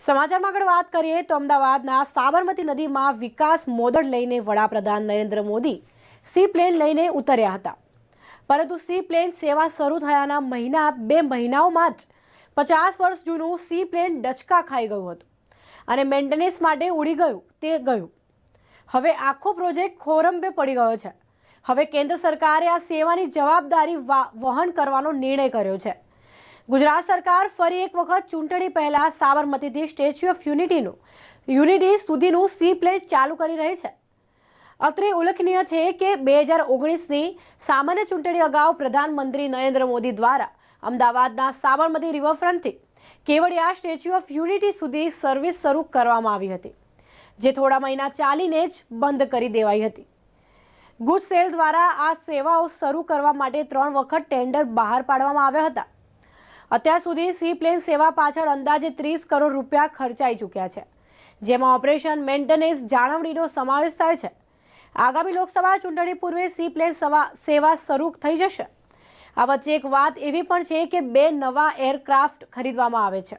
સમાચારમાં આગળ વાત કરીએ તો અમદાવાદના સાબરમતી નદીમાં વિકાસ મોદડ લઈને વડાપ્રધાન નરેન્દ્ર મોદી સી પ્લેન લઈને ઉતર્યા હતા. પરંતુ સી પ્લેન સેવા શરૂ થયાના મહિના બે મહિનાઓમાં જ પચાસ વર્ષ જૂનું સી પ્લેન ડચકા ખાઈ ગયું હતું અને મેન્ટેનન્સ માટે ઉડી ગયું તે ગયું. હવે આખો પ્રોજેક્ટ ખોરંબે પડી ગયો છે. હવે કેન્દ્ર સરકારે આ સેવાની જવાબદારી વહન કરવાનો નિર્ણય કર્યો છે. ગુજરાત સરકાર ફરી એક વખત ચૂંટણી પહેલા સાબરમતીથી સ્ટેચ્યુ ઓફ યુનિટીનું, યુનિટી સુધીનું સી પ્લેન ચાલુ કરી રહી છે. અત્રે ઉલ્લેખનીય છે કે બે હજાર ઓગણીસની સામાન્ય ચૂંટણી અગાઉ પ્રધાનમંત્રી નરેન્દ્ર મોદી દ્વારા અમદાવાદના સાબરમતી રિવરફ્રન્ટથી કેવડિયા સ્ટેચ્યુ ઓફ યુનિટી સુધી સર્વિસ શરૂ કરવામાં આવી હતી, જે થોડા મહિના ચાલીને જ બંધ કરી દેવાઈ હતી. ગુજ સેલ દ્વારા આ સેવાઓ શરૂ કરવા માટે ત્રણ વખત ટેન્ડર બહાર પાડવામાં આવ્યા હતા. અત્યાર સુધી સી પ્લેન સેવા પાછળ અંદાજે ત્રીસ કરોડ રૂપિયા ખર્ચાઈ ચૂક્યા છે. જેમાં ઓપરેશન મેન્ટેનન્સ જાળવણીનો સમાવેશ થાય છે. આગામી લોકસભા ચૂંટણી પૂર્વે સી પ્લેન સવા શરૂ થઈ જશે. આ વચ્ચે એક વાત એવી પણ છે કે બે નવા એરક્રાફ્ટ ખરીદવામાં આવે છે.